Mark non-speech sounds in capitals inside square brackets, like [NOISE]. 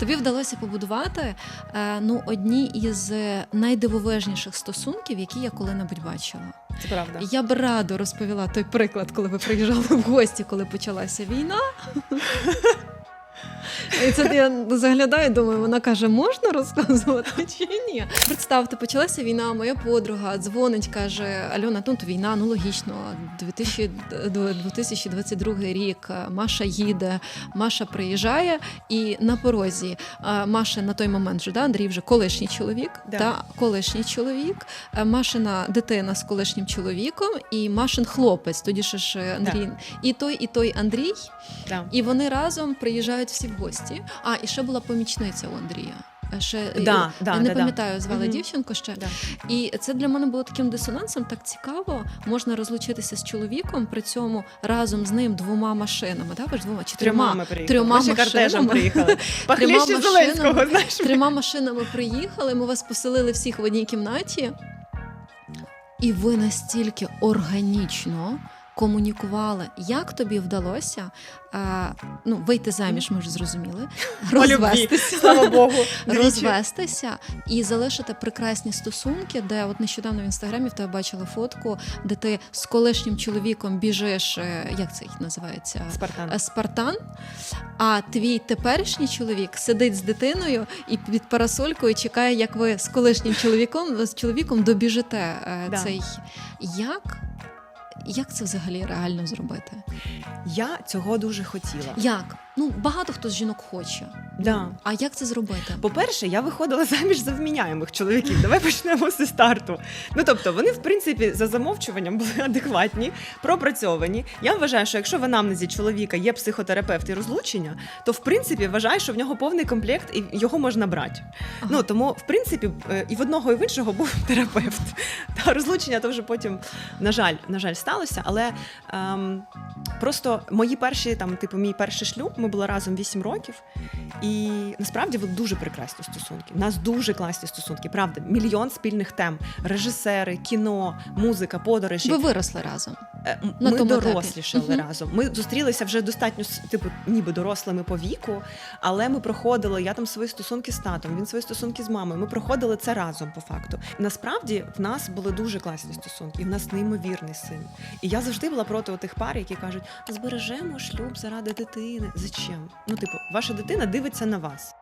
Тобі вдалося побудувати е, ну, одні із найдивовижніших стосунків, які я коли-небудь бачила. Це правда. Я б радо розповіла той приклад, коли ви приїжджали в гості, коли почалася війна. І це я заглядаю, думаю, вона каже, можна розказувати чи ні? Представте, почалася війна, моя подруга дзвонить, каже: Альона, тут війна, ну логічно, 2022 рік, Маша їде, Маша приїжджає, і на порозі Маша на той момент вже да, Андрій вже колишній чоловік, Да. та колишній чоловік, Машина дитина з колишнім чоловіком, і Машин хлопець, тоді ще ж Андрій, і той, і той Андрій. Да. І вони разом приїжджають всі в гості. А, і ще була помічниця у Андрія. Е, Ще Да, я да, не да, да. пам'ятаю, звали Мгм. дівчинку ще. Да. І це для мене було таким дисонансом. Так цікаво. Можна розлучитися з чоловіком, при цьому разом з ним двома машинами. Так, двома чи Трьома трьома машинами. приїхали. [LAUGHS] Пахліще машинами. Знаєш. трьома машинами приїхали. Ми вас поселили всіх в одній кімнаті, і ви настільки органічно. Комунікували, як тобі вдалося е, ну, вийти заміж, ми вже зрозуміли, [LAUGHS] розвестися, Слава Богу. [LAUGHS] розвестися і залишити прекрасні стосунки, де от нещодавно в інстаграмі в тебе бачила фотку, де ти з колишнім чоловіком біжиш, е, як це їх називається? Спартан. Е, Спартан, а твій теперішній чоловік сидить з дитиною і під парасолькою чекає, як ви з колишнім чоловіком з чоловіком добіжите е, Да. цей. Як? Як це взагалі реально зробити? Я цього дуже хотіла. Як? Ну багато хто з жінок хоче. Да. А як це зробити? По-перше, я виходила [LAUGHS] заміж за вміняємих чоловіків. Давай почнемо зі старту. Ну тобто, вони, в принципі, за замовчуванням були [LAUGHS] адекватні, пропрацьовані. Я вважаю, що якщо в анамнезі чоловіка є психотерапевт і розлучення, то в принципі вважаю, що в нього повний комплект і його можна брати. Ага. Ну тому, в принципі, е, і в одного, і в іншого був [LAUGHS] терапевт. Та розлучення то вже потім, на жаль, на жаль, сталося. Але ем, просто мої перші, там, типу, мій перший шлюб, ми були разом 8 років. І насправді були дуже прекрасні стосунки. У нас дуже класні стосунки. Правда, мільйон спільних тем: режисери, кіно, музика, подорожі. Ви виросли разом. Е, на Ми тому етапі. дорослішали Мгм. разом. Ми зустрілися вже достатньо типу, ніби дорослими по віку, але ми проходили. Я там свої стосунки з татом, він свої стосунки з мамою. Ми проходили це разом по факту. Насправді в нас були дуже класні стосунки, і в нас неймовірний син. І я завжди була проти тих пар, які кажуть: збережемо шлюб заради дитини. Зачем? Ну, типу, ваша дитина дивиться на вас.